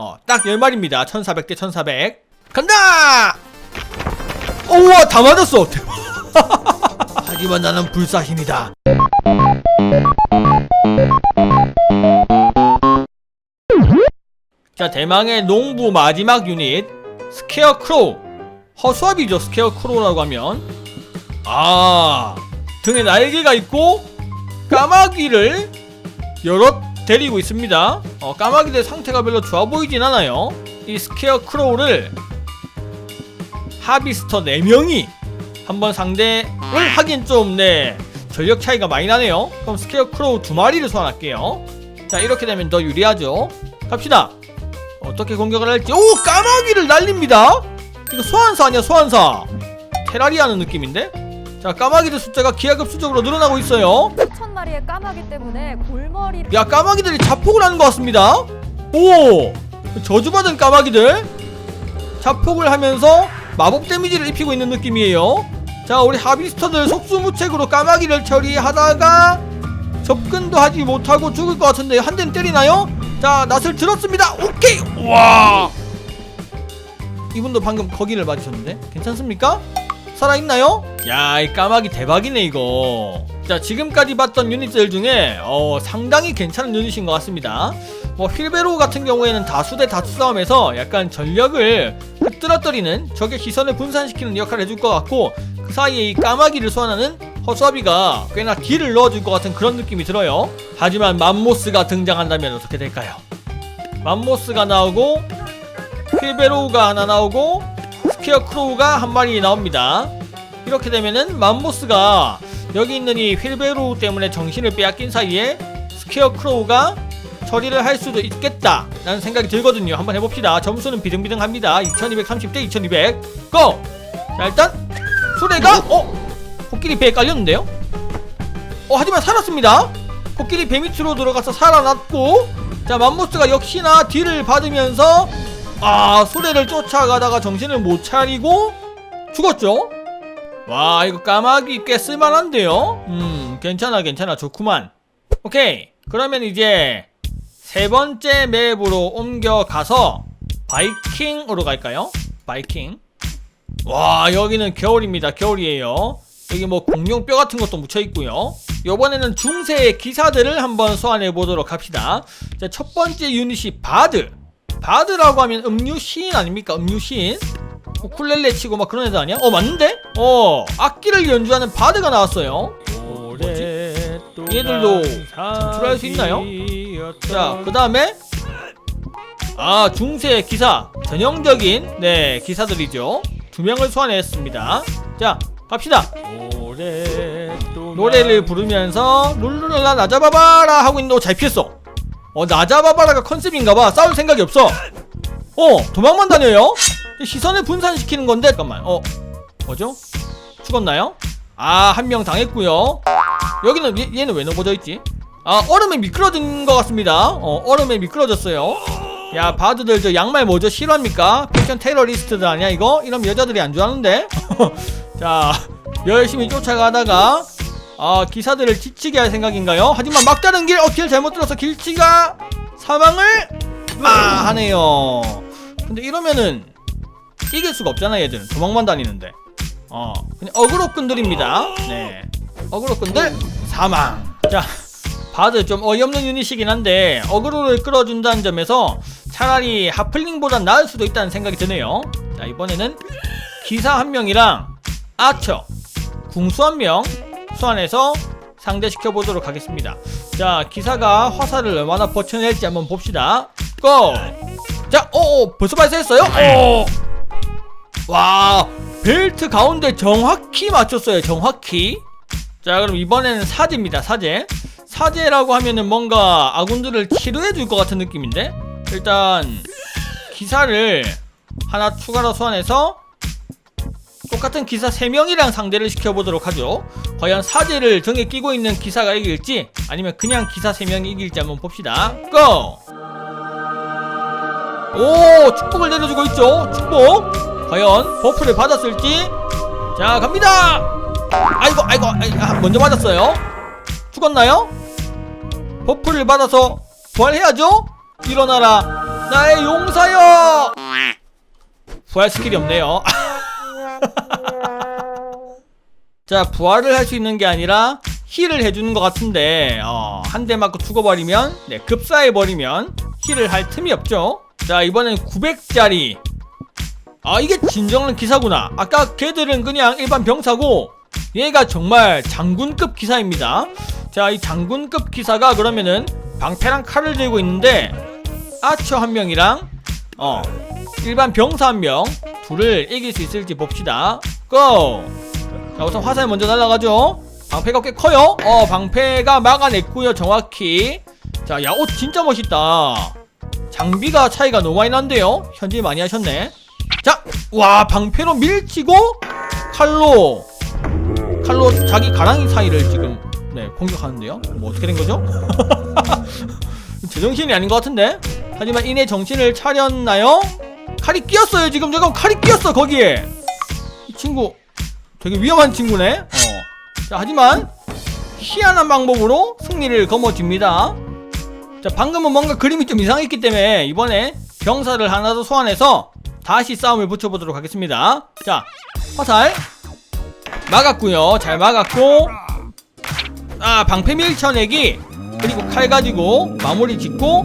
어, 딱 10마리입니다. 1400대 1400. 간다! 우와, 다 맞았어! 하지만 나는 불사신이다. 자, 대망의 농부 마지막 유닛. 스퀘어 크로우. 허수아비죠, 스퀘어 크로우라고 하면. 아, 등에 날개가 있고, 까마귀를 여럿 데리고 있습니다. 어, 까마귀들 상태가 별로 좋아 보이진 않아요. 이 스퀘어 크로우를 하비스터 4명이 한번 상대를 하긴 좀, 네, 전력 차이가 많이 나네요. 그럼 스퀘어 크로우 두 마리를 소환할게요. 자, 이렇게 되면 더 유리하죠. 갑시다. 어떻게 공격을 할지. 오, 까마귀를 날립니다. 이거 소환사 아니야, 소환사. 테라리아는 느낌인데? 자, 까마귀들 숫자가 기하급수적으로 늘어나고 있어요. 수천 마리의 까마귀 때문에 골머리를 야 까마귀들이 자폭을 하는 것 같습니다 오 저주받은 까마귀들 자폭을 하면서 마법 데미지를 입히고 있는 느낌이에요 자 우리 하비스터들 속수무책으로 까마귀를 처리하다가 접근도 하지 못하고 죽을 것 같은데 한 대는 때리나요? 자 낫을 들었습니다 오케이 와 이분도 방금 거기를 맞으셨는데 괜찮습니까? 살아있나요? 야, 이 까마귀 대박이네, 이거. 자, 지금까지 봤던 유닛들 중에, 어, 상당히 괜찮은 유닛인 것 같습니다. 뭐, 힐베로 같은 경우에는 다수 대 다수 싸움에서 약간 전력을 흩뜨러뜨리는 적의 시선을 분산시키는 역할을 해줄 것 같고, 그 사이에 이 까마귀를 소환하는 허수아비가 꽤나 딜을 넣어줄 것 같은 그런 느낌이 들어요. 하지만 맘모스가 등장한다면 어떻게 될까요? 맘모스가 나오고, 힐베로우가 하나 나오고, 스퀘어 크로우가 한 마리 나옵니다. 이렇게 되면은 맘모스가 여기 있는 이 휠베로우 때문에 정신을 빼앗긴 사이에 스퀘어 크로우가 처리를 할 수도 있겠다 라는 생각이 들거든요. 한번 해봅시다. 점수는 비등비등합니다. 2230대 2200 고! 자 일단 수레가 어? 코끼리 배에 깔렸는데요? 어 하지만 살았습니다. 코끼리 배 밑으로 들어가서 살아났고 자 맘모스가 역시나 딜을 받으면서 아 소래를 쫓아가다가 정신을 못 차리고 죽었죠 와 이거 까마귀 꽤 쓸만한데요? 음 괜찮아 괜찮아. 좋구만. 오케이. 그러면 이제 세 번째 맵으로 옮겨가서 바이킹으로 갈까요? 바이킹? 와 여기는 겨울입니다. 겨울이에요. 여기 뭐 공룡뼈 같은 것도 묻혀 있고요. 이번에는 중세의 기사들을 한번 소환해 보도록 합시다. 자, 첫 번째 유닛이 바드. 바드라고 하면 음유 시인 아닙니까? 음유 시인? 우쿨렐레 치고 막 그런 애들 아니야? 어 맞는데? 어 악기를 연주하는 바드가 나왔어요. 얘들도 진출할 수 있나요? 자, 그 다음에 아 중세 기사 전형적인 네 기사들이죠. 두 명을 소환했습니다. 자 갑시다. 노래를 부르면서 룰루랄라 나잡아봐라 하고 있는데 어, 잘 피했어. 어 나잡아봐라가 컨셉인가봐 싸울 생각이 없어 어 도망만 다녀요 시선을 분산시키는 건데 잠깐만. 어 뭐죠? 죽었나요? 아 한 명 당했고요. 여기는 얘, 얘는 왜 넘어져 있지? 아 얼음에 미끄러진 것 같습니다. 어 얼음에 미끄러졌어요. 야 바드들 저 양말 뭐죠? 싫어합니까? 패션 테러리스트들 아니야 이거? 이러면 여자들이 안 좋아하는데? 자 열심히 쫓아가다가 아 기사들을 지치게 할 생각인가요? 하지만 막다른 길, 어, 길 잘못 들어서 길치가 사망을 아 하네요. 근데 이러면은 이길 수가 없잖아 얘들은 도망만 다니는데. 어 그냥 어그로 끈들입니다. 네 어그로 끈들 사망. 자 바드 좀 어이없는 유닛이긴 한데 어그로를 끌어준다는 점에서 차라리 하플링보단 나을 수도 있다는 생각이 드네요. 자 이번에는 기사 한 명이랑 아처 궁수 한 명. 소환해서 상대시켜 보도록 하겠습니다. 자, 기사가 화살을 얼마나 버텨낼지 한번 봅시다. 고! 자, 오, 벌써 발사했어요? 오! 와, 벨트 가운데 정확히 맞췄어요. 정확히. 자, 그럼 이번에는 사제입니다. 사제. 사제라고 하면은 뭔가 아군들을 치료해 줄 것 같은 느낌인데? 일단 기사를 하나 추가로 소환해서 똑같은 기사 3명이랑 상대를 시켜보도록 하죠 과연 사제를 등에 끼고 있는 기사가 이길지 아니면 그냥 기사 3명이 이길지 한번 봅시다 고! 오 축복을 내려주고 있죠 축복 과연 버프를 받았을지. 자 갑니다. 아이고 아이고 아, 먼저 맞았어요. 죽었나요? 버프를 받아서 부활해야죠? 일어나라. 나의 용사여! 부활 스킬이 없네요. 자 부활을 할 수 있는 게 아니라 힐을 해주는 것 같은데 어, 한 대 맞고 죽어버리면 네, 급사해버리면 힐을 할 틈이 없죠? 자 이번엔 900짜리 아 이게 진정한 기사구나. 아까 걔들은 그냥 일반 병사고 얘가 정말 장군급 기사입니다. 자 이 장군급 기사가 그러면은 방패랑 칼을 들고 있는데 아처 한 명이랑 어 일반 병사 한 명 둘을 이길 수 있을지 봅시다. 고! 자 우선 화살 먼저 날라가죠. 방패가 꽤 커요. 어 방패가 막아냈고요 정확히. 자 야 옷 진짜 멋있다. 장비가 차이가 너무 많이 난데요. 현질 많이 하셨네 자 와 방패로 밀치고 칼로 칼로 자기 가랑이 사이를 지금 네 공격하는데요 뭐 어떻게 된 거죠? 제정신이 아닌 것 같은데 하지만 이내 정신을 차렸나요? 칼이 끼었어요 지금 잠깐 칼이 끼었어 거기에 이 친구 되게 위험한 친구네 어. 자 하지만 희한한 방법으로 승리를 거머쥡니다 자 방금은 뭔가 그림이 좀 이상했기 때문에 이번에 병사를 하나 더 소환해서 다시 싸움을 붙여보도록 하겠습니다. 자 화살. 막았고요. 잘 막았고. 아 방패 밀 쳐내기 그리고 칼 가지고 마무리 짓고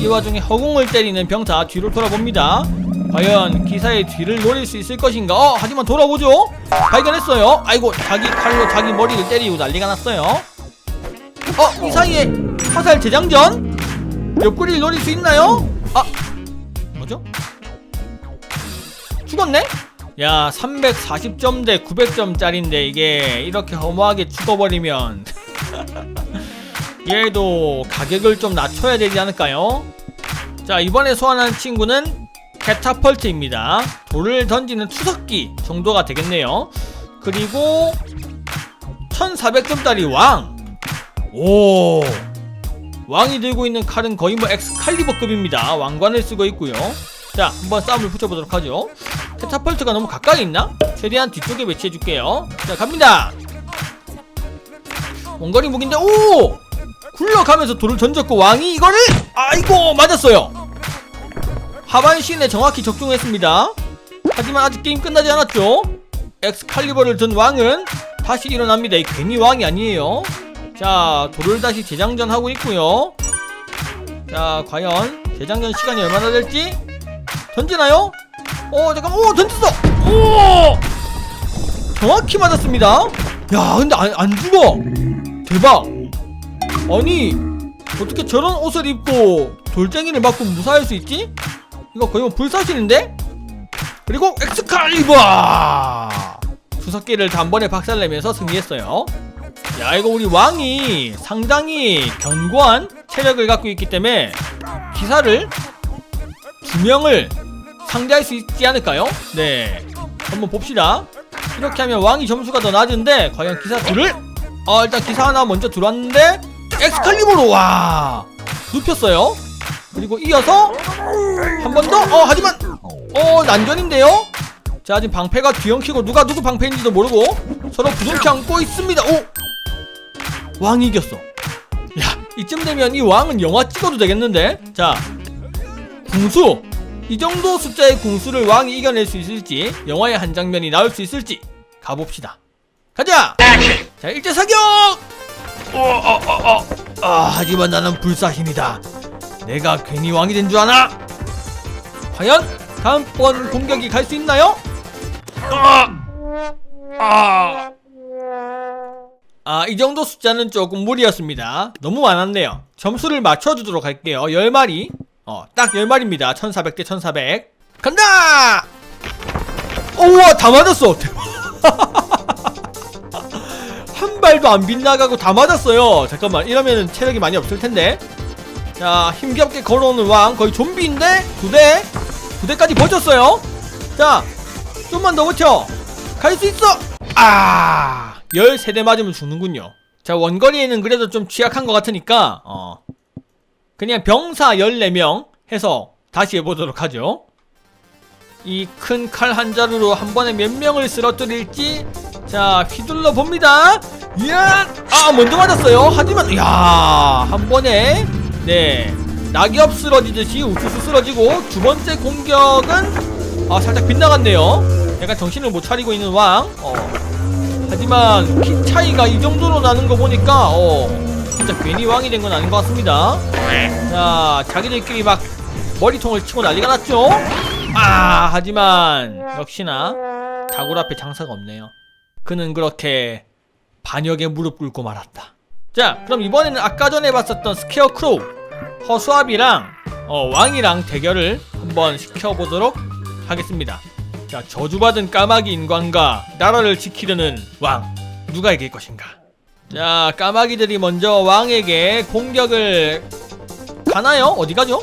이 와중에 허공을 때리는 병사 뒤로 돌아봅니다. 과연 기사의 뒤를 노릴 수 있을 것인가? 어 하지만 돌아보죠. 발견했어요. 아이고 자기 칼로 자기 머리를 때리고 난리가 났어요. 어 이 사이에 화살 재장전? 옆구리를 노릴 수 있나요? 아 뭐죠 죽었네? 야 340점 대 900점짜린데 이게 이렇게 허무하게 죽어버리면 얘도 가격을 좀 낮춰야 되지 않을까요? 자 이번에 소환한 친구는 캐타펄트입니다. 돌을 던지는 투석기 정도가 되겠네요. 그리고 1400점짜리 왕. 오 왕이 들고 있는 칼은 거의 뭐 엑스칼리버급입니다. 왕관을 쓰고 있고요 자 한번 싸움을 붙여보도록 하죠. 캐타펄트가 너무 가까이 있나? 최대한 뒤쪽에 배치해줄게요. 자 갑니다. 원거리 무기인데 오! 굴러가면서 돌을 던졌고 왕이 이거를 아이고 맞았어요. 하반신에 정확히 적중했습니다. 하지만 아직 게임 끝나지 않았죠. 엑스칼리버를 든 왕은 다시 일어납니다. 이 괜히 왕이 아니에요. 자 돌을 다시 재장전하고 있고요. 자 과연 재장전 시간이 얼마나 될지 던지나요? 어 잠깐 오 던졌어! 오 정확히 맞았습니다. 야 근데 안, 안 죽어! 대박! 아니 어떻게 저런 옷을 입고 돌쟁이를 맞고 무사할 수 있지? 이거 거의 뭐 불사신인데? 그리고 엑스칼리버! 두섯 개를 단번에 박살내면서 승리했어요. 야 이거 우리 왕이 상당히 견고한 체력을 갖고 있기 때문에 기사를 두 명을 상대할 수 있지 않을까요? 네. 한번 봅시다. 이렇게 하면 왕이 점수가 더 낮은데 과연 기사 둘을? 어 일단 기사 하나 먼저 들어왔는데 엑스칼리버로 와! 눕혔어요. 그리고 이어서 한 번 더? 어 하지만 어 난전인데요? 자 지금 방패가 뒤엉키고 누가 누구 방패인지도 모르고 서로 부둥켜 안고 있습니다. 오! 왕이 이겼어. 야 이쯤 되면 이 왕은 영화 찍어도 되겠는데? 자 궁수 이 정도 숫자의 궁수를 왕이 이겨낼 수 있을지 영화의 한 장면이 나올 수 있을지 가봅시다 가자 자 일제 사격 어, 어, 어, 어. 아 하지만 나는 불사신이다 내가 괜히 왕이 된 줄 아나 과연 다음번 공격이 갈 수 있나요? 아, 아. 아, 이 정도 숫자는 조금 무리였습니다. 너무 많았네요. 점수를 맞춰주도록 할게요. 10마리. 어, 딱 10마리입니다. 1400대 1400. 간다! 우와, 다 맞았어! 한 발도 안 빗나가고 다 맞았어요. 잠깐만, 이러면 체력이 많이 없을 텐데. 자, 힘겹게 걸어오는 왕. 거의 좀비인데? 두 대. 두 대까지 버텼어요. 자, 좀만 더 버텨. 갈 수 있어! 아! 13대 맞으면 죽는군요. 자, 원거리에는 그래도 좀 취약한 것 같으니까, 어. 그냥 병사 14명 해서 다시 해보도록 하죠. 이 큰 칼 한 자루로 한 번에 몇 명을 쓰러뜨릴지, 자, 휘둘러 봅니다. 이야! 아, 먼저 맞았어요. 하지만, 이야, 한 번에, 네. 낙엽 쓰러지듯이 우수수 쓰러지고 두 번째 공격은 아 살짝 빗나갔네요 약간 정신을 못 차리고 있는 왕 어. 하지만 키 차이가 이 정도로 나는 거 보니까 어 진짜 괜히 왕이 된 건 아닌 것 같습니다. 자 자기들끼리 막 머리통을 치고 난리가 났죠? 아 하지만 역시나 다굴 앞에 장사가 없네요. 그는 그렇게 반역에 무릎 꿇고 말았다. 자 그럼 이번에는 아까 전에 봤었던 스퀘어 크로우 허수아비랑 어, 왕이랑 대결을 한번 시켜보도록 하겠습니다. 자 저주받은 까마귀 인간과 나라를 지키려는 왕 누가 이길 것인가 자 까마귀들이 먼저 왕에게 공격을 가나요? 어디 가죠?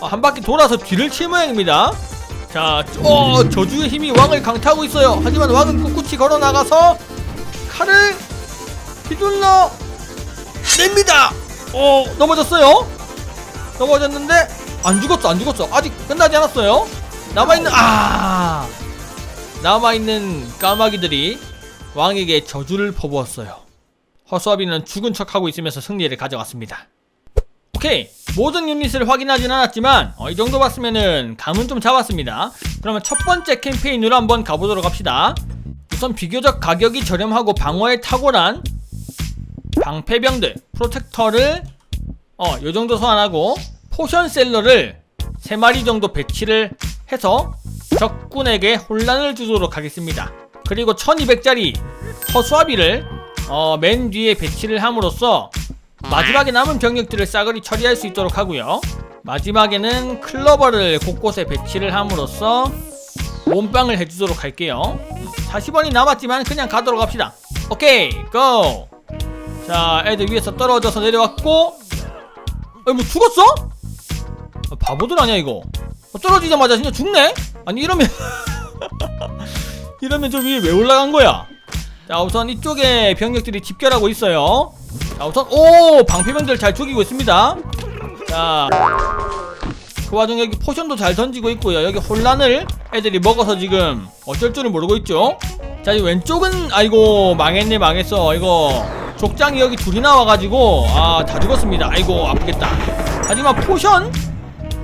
아, 한 바퀴 돌아서 뒤를 칠 모양입니다 자, 어, 저주의 힘이 왕을 강타하고 있어요. 하지만 왕은 꿋꿋이 걸어 나가서 칼을 휘둘러 냅니다. 어, 넘어졌어요. 넘어졌는데 안 죽었어, 안 죽었어. 아직 끝나지 않았어요. 남아 있는 아, 남아 있는 까마귀들이 왕에게 저주를 퍼부었어요. 허수아비는 죽은 척하고 있으면서 승리를 가져갔습니다. 오케이. 모든 유닛을 확인하진 않았지만 어, 이 정도 봤으면은 감은 좀 잡았습니다. 그러면 첫 번째 캠페인으로 한번 가보도록 합시다. 우선 비교적 가격이 저렴하고 방어에 탁월한 방패병들 프로텍터를 어 요 정도 소환하고 포션 셀러를 3마리 정도 배치를 해서 적군에게 혼란을 주도록 하겠습니다. 그리고 1200짜리 허수아비를 어, 맨 뒤에 배치를 함으로써 마지막에 남은 병력들을 싸그리 처리할 수 있도록 하고요. 마지막에는 클러버를 곳곳에 배치를 함으로써 몸빵을 해주도록 할게요. 40원이 남았지만 그냥 가도록 합시다. 오케이, 고! 자, 애들 위에서 떨어져서 내려왔고, 어, 뭐 죽었어? 아, 바보들 아니야 이거? 어, 떨어지자마자 진짜 죽네? 아니 이러면 이러면 저 위에 왜 올라간 거야? 자, 우선 이쪽에 병력들이 집결하고 있어요. 자 우선 오! 방패병들 잘 죽이고 있습니다. 자 그 와중에 여기 포션도 잘 던지고 있고요. 여기 혼란을 애들이 먹어서 지금 어쩔 줄을 모르고 있죠? 자 이 왼쪽은 아이고 망했네 망했어. 이거 족장이 여기 둘이 나와가지고 아 다 죽었습니다. 아이고 아프겠다. 하지만 포션?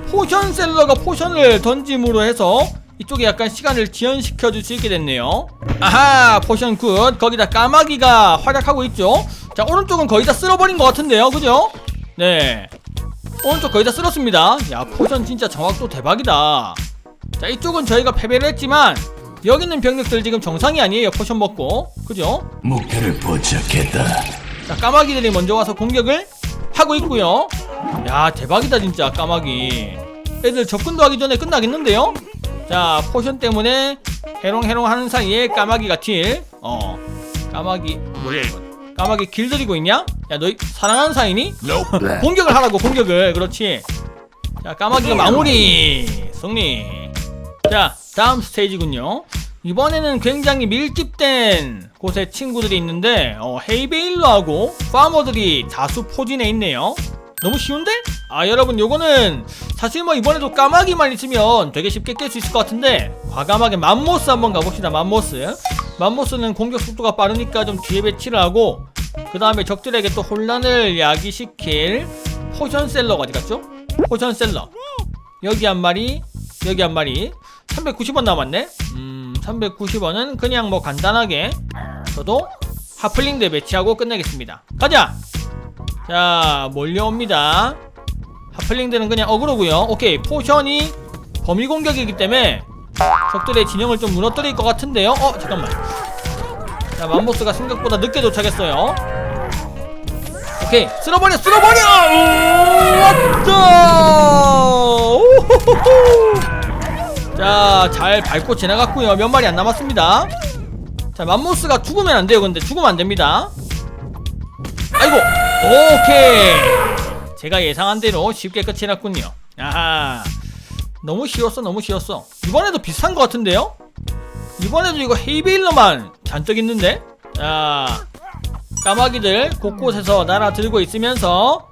포션 셀러가 포션을 던짐으로 해서 이쪽에 약간 시간을 지연시켜 줄 수 있게 됐네요. 아하 포션 굿. 거기다 까마귀가 활약하고 있죠? 자 오른쪽은 거의 다 쓸어버린 것 같은데요. 그죠? 네. 오른쪽 거의 다 쓸었습니다. 야 포션 진짜 정확도 대박이다. 자 이쪽은 저희가 패배를 했지만 여기 있는 병력들 지금 정상이 아니에요 포션 먹고. 그죠? 목표를 포착했다. 자 까마귀들이 먼저 와서 공격을 하고 있고요. 야 대박이다 진짜 까마귀. 애들 접근도 하기 전에 끝나겠는데요 자 포션 때문에 해롱해롱 하는 사이에 까마귀가 틸어 까마귀 뭐야 이건 까마귀 길들이고 있냐? 야 너희 사랑하는 사이니? 공격을 하라고 공격을. 그렇지. 자 까마귀가 마무리. 승리. 자 다음 스테이지군요. 이번에는 굉장히 밀집된 곳에 친구들이 있는데 어, 헤이베일러하고 파머들이 다수 포진해 있네요. 너무 쉬운데? 아 여러분 요거는 사실 뭐 이번에도 까마귀만 있으면 되게 쉽게 깰 수 있을 것 같은데 과감하게 맘모스 한번 가봅시다 맘모스. 맘모스는 공격 속도가 빠르니까 좀 뒤에 배치를 하고 그 다음에 적들에게 또 혼란을 야기시킬 포션셀러가 어디 갔죠? 포션셀러. 여기 한 마리 여기 한 마리. 390원 남았네. 음 390원은 그냥 뭐 간단하게 저도 하플링대 배치하고 끝내겠습니다. 가자! 자 몰려옵니다 하플링들은 그냥 어그로고요. 오케이 포션이 범위 공격이기 때문에 적들의 진영을 좀 무너뜨릴 것 같은데요. 어 잠깐만. 자 맘보스가 생각보다 늦게 도착했어요. 오케이 쓸어버려 쓸어버려! 오, 왔다! 자잘 밟고 지나갔고요. 몇 마리 안 남았습니다. 자 맘모스가 죽으면 안 돼요. 근데 죽으면 안 됩니다. 아이고 오케이 제가 예상한 대로 쉽게 끝이 났군요. 아하. 너무 쉬웠어 너무 쉬웠어. 이번에도 비슷한 것 같은데요? 이번에도 이거 헤이베일러만 잔뜩 있는데? 자 까마귀들 곳곳에서 날아들고 있으면서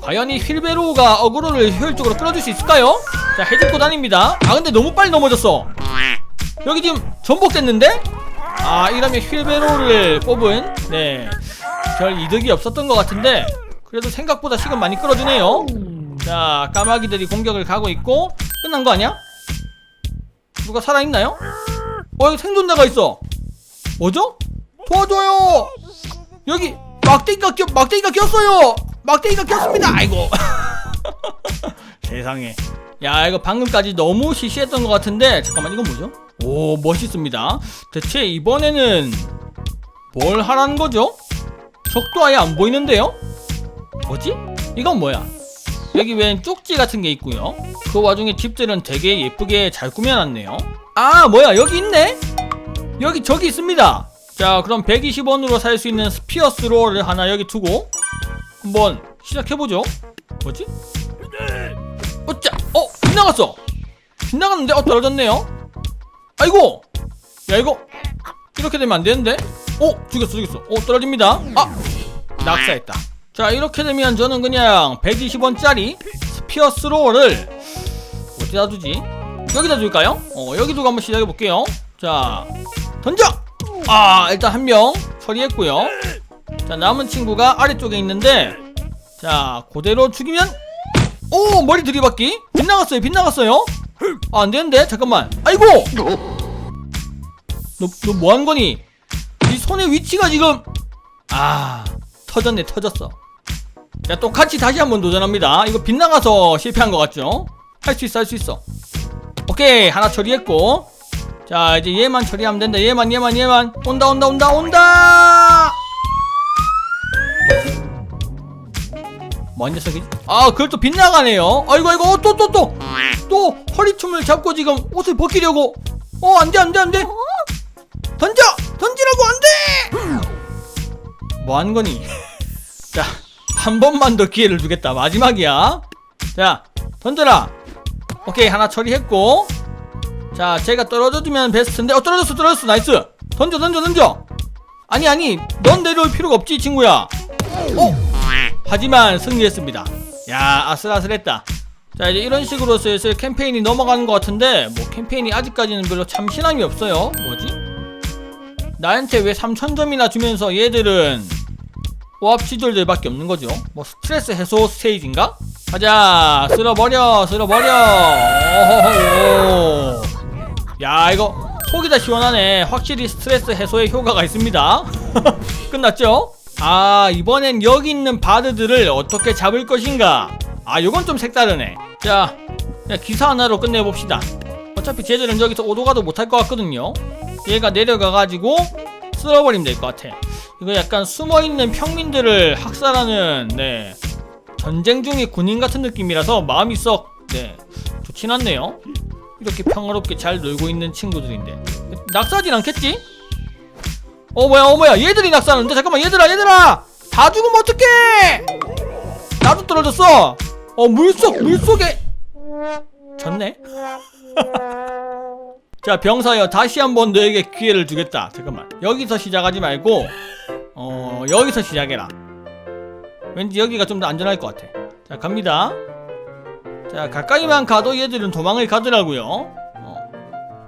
과연 이 휠베로우가 어그로를 효율적으로 끌어줄 수 있을까요? 자 해집고 다닙니다. 아 근데 너무 빨리 넘어졌어. 여기 지금 전복됐는데? 아 이러면 휠베로우를 뽑은 네 별 이득이 없었던 것 같은데 그래도 생각보다 시간 많이 끌어주네요 자 까마귀들이 공격을 가고 있고 끝난 거 아니야? 누가 살아있나요? 어 여기 생존자가 있어 뭐죠? 도와줘요 여기 막대기가 꼈 막대기가 꼈어요 막대기가 꼈습니다 아이고 세상에 야 이거 방금까지 너무 시시했던 것 같은데 잠깐만 이건 뭐죠? 오 멋있습니다 대체 이번에는 뭘 하라는 거죠? 적도 아예 안 보이는데요? 뭐지? 이건 뭐야? 여기 웬 쪽지 같은 게 있고요. 그 와중에 집들은 되게 예쁘게 잘 꾸며놨네요. 아 뭐야? 여기 있네? 여기 저기 있습니다. 자 그럼 120원으로 살 수 있는 스피어 스 롤을 하나 여기 두고 한번 시작해보죠. 뭐지? 어짜! 어 빗나갔어! 빗나갔는데? 어 떨어졌네요. 아이고! 야 이거 이렇게 되면 안 되는데? 어 죽였어 죽였어. 어 떨어집니다. 아! 낙사했다 자 이렇게 되면 저는 그냥 120원짜리 스피어스 롤을 어디다 두지? 여기다 둘까요? 어 여기 두고 한번 시작해 볼게요. 자 던져! 아 일단 한 명 처리했고요. 자 남은 친구가 아래쪽에 있는데 자 그대로 죽이면 오 머리 들이받기. 빗나갔어요 빗나갔어요. 아 안되는데 잠깐만. 아이고! 너 너 뭐하는 거니? 네 손의 위치가 지금 아 터졌네 터졌어 자 똑같이 다시 한번 도전합니다. 이거 빗나가서 실패한 것 같죠? 할 수 있어 할 수 있어. 오케이 하나 처리했고. 자 이제 얘만 처리하면 된다. 얘만 얘만 얘만. 온다 온다 온다 온다! 뭔 녀석이지? 아 그걸 또 빗나가네요. 아이고 아이고 또또 또. 또 허리춤을 잡고 지금 옷을 벗기려고. 어 안돼 안돼 안돼. 던져! 던지라고 안돼! 뭐 하는 거니? 자 한 번만 더 기회를 주겠다. 마지막이야. 자 던져라. 오케이 하나 처리했고. 자 제가 떨어져주면 베스트인데 어 떨어졌어 떨어졌어. 나이스. 던져 던져 던져. 아니 아니 넌 내려올 필요가 없지 친구야. 어? 하지만 승리했습니다. 야 아슬아슬했다. 자 이제 이런 식으로 슬슬 캠페인이 넘어가는 것 같은데 뭐 캠페인이 아직까지는 별로 참신함이 없어요. 뭐지? 나한테 왜 3천점이나 주면서 얘들은 오합 시절들밖에 없는 거죠. 뭐 스트레스 해소 스테이지인가? 가자! 쓸어버려! 쓸어버려! 오호호 야 이거 속이 다 시원하네. 확실히 스트레스 해소에 효과가 있습니다. 끝났죠? 아 이번엔 여기 있는 바드들을 어떻게 잡을 것인가? 아 요건 좀 색다르네. 자 기사 하나로 끝내봅시다. 어차피 쟤들은 여기서 오도가도 못할 것 같거든요. 얘가 내려가가지고 쓸어버리면 될 것 같아. 이거 약간 숨어있는 평민들을 학살하는 네 전쟁 중의 군인 같은 느낌이라서 마음이 썩 네, 좋진 않네요. 이렇게 평화롭게 잘 놀고 있는 친구들인데. 낙사하진 않겠지? 어 뭐야 어 뭐야. 얘들이 낙사하는데? 잠깐만 얘들아 얘들아! 다 죽으면 어떡해! 나도 떨어졌어! 어 물속 물속에! 졌네 자 병사여 다시 한번 너에게 기회를 주겠다. 잠깐만. 여기서 시작하지 말고 어 여기서 시작해라. 왠지 여기가 좀 더 안전할 것 같아. 자 갑니다. 자 가까이만 가도 얘들은 도망을 가더라고요. 어.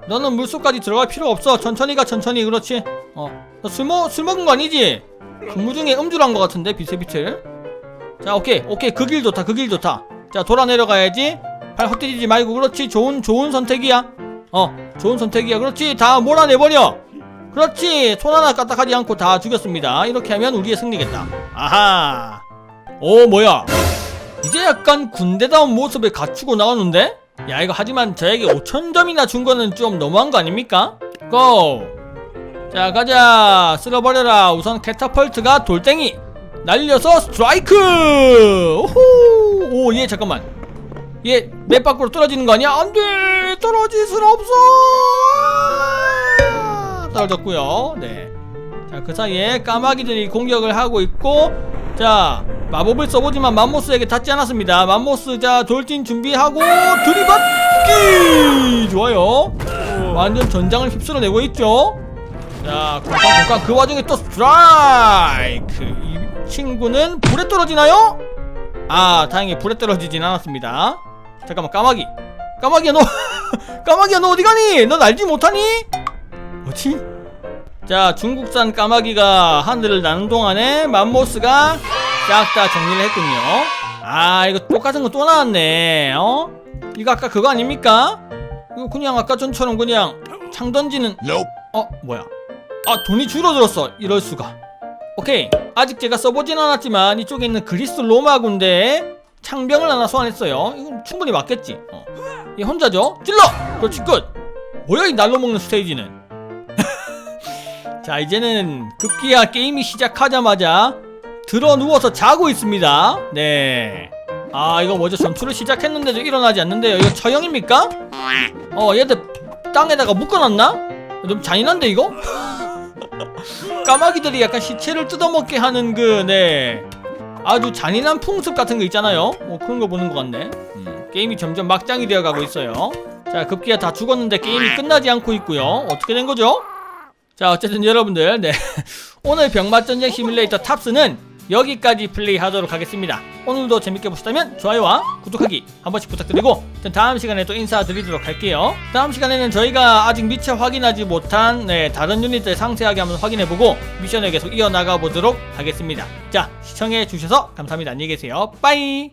너는 물속까지 들어갈 필요 없어. 천천히 가 천천히 그렇지? 어너술 먹, 술 먹은 거 아니지? 근무 중에 음주를 한 것 같은데 비틀비틀. 자 오케이 오케이. 그 길 좋다 그 길 좋다. 자 돌아 내려가야지. 발 헛디디지 말고 그렇지? 좋은 좋은 선택이야 어 좋은 선택이야. 그렇지. 다 몰아내버려. 그렇지. 손 하나 까딱하지 않고 다 죽였습니다. 이렇게 하면 우리의 승리겠다. 아하. 오 뭐야. 이제 약간 군대다운 모습을 갖추고 나오는데? 야 이거 하지만 저에게 5천점이나 준 거는 좀 너무한 거 아닙니까? 고! 자 가자. 쓸어버려라. 우선 캐타펄트가 돌덩이. 날려서 스트라이크! 오호 오얘 잠깐만 얘 맵 밖으로 떨어지는 거 아니야? 안돼! 떨어질 순 없어! 아, 떨어졌고요. 네자그 사이에 까마귀들이 공격을 하고 있고 자 마법을 써보지만 맘모스에게 닿지 않았습니다. 맘모스 자 돌진 준비하고 들이받기! 좋아요. 완전 전장을 휩쓸어내고 있죠? 자 콩깍 콩깍 그 와중에 또 스트라이크! 이 친구는 불에 떨어지나요? 아 다행히 불에 떨어지진 않았습니다 잠깐만 까마귀 까마귀야 너 까마귀야 너 어디 가니? 넌 알지 못하니? 뭐지? 자 중국산 까마귀가 하늘을 나는 동안에 맘모스가 싹 다 정리를 했군요 아 이거 똑같은 거 또 나왔네 어? 이거 아까 그거 아닙니까? 이거 그냥 아까 전처럼 그냥 창 던지는 어 뭐야 아 돈이 줄어들었어 이럴 수가 오케이 아직 제가 써보진 않았지만 이쪽에 있는 그리스 로마 군대에 창병을 하나 소환했어요 이건 충분히 맞겠지 어. 얘 혼자죠? 찔러! 그렇지 끝 뭐야 이 날로 먹는 스테이지는 자 이제는 급기야 게임이 시작하자마자 들어 누워서 자고 있습니다 네. 아 이거 뭐죠 전투를 시작했는데도 일어나지 않는데요 이거 처형입니까? 어 얘들 땅에다가 묶어놨나? 좀 잔인한데 이거? 까마귀들이 약간 시체를 뜯어먹게 하는 그 네 아주 잔인한 풍습 같은 거 있잖아요. 뭐 그런 거 보는 것 같네. 음, 게임이 점점 막장이 되어가고 있어요. 자 급기야 다 죽었는데 게임이 끝나지 않고 있고요. 어떻게 된 거죠? 자 어쨌든 여러분들 네. 오늘 병맛전쟁 시뮬레이터 탑스는 여기까지 플레이하도록 하겠습니다. 오늘도 재밌게 보셨다면 좋아요와 구독하기 한 번씩 부탁드리고 전 다음 시간에 또 인사드리도록 할게요. 다음 시간에는 저희가 아직 미처 확인하지 못한 네, 다른 유닛들 상세하게 한번 확인해보고 미션을 계속 이어나가 보도록 하겠습니다. 자 시청해 주셔서 감사합니다. 안녕히 계세요. 빠이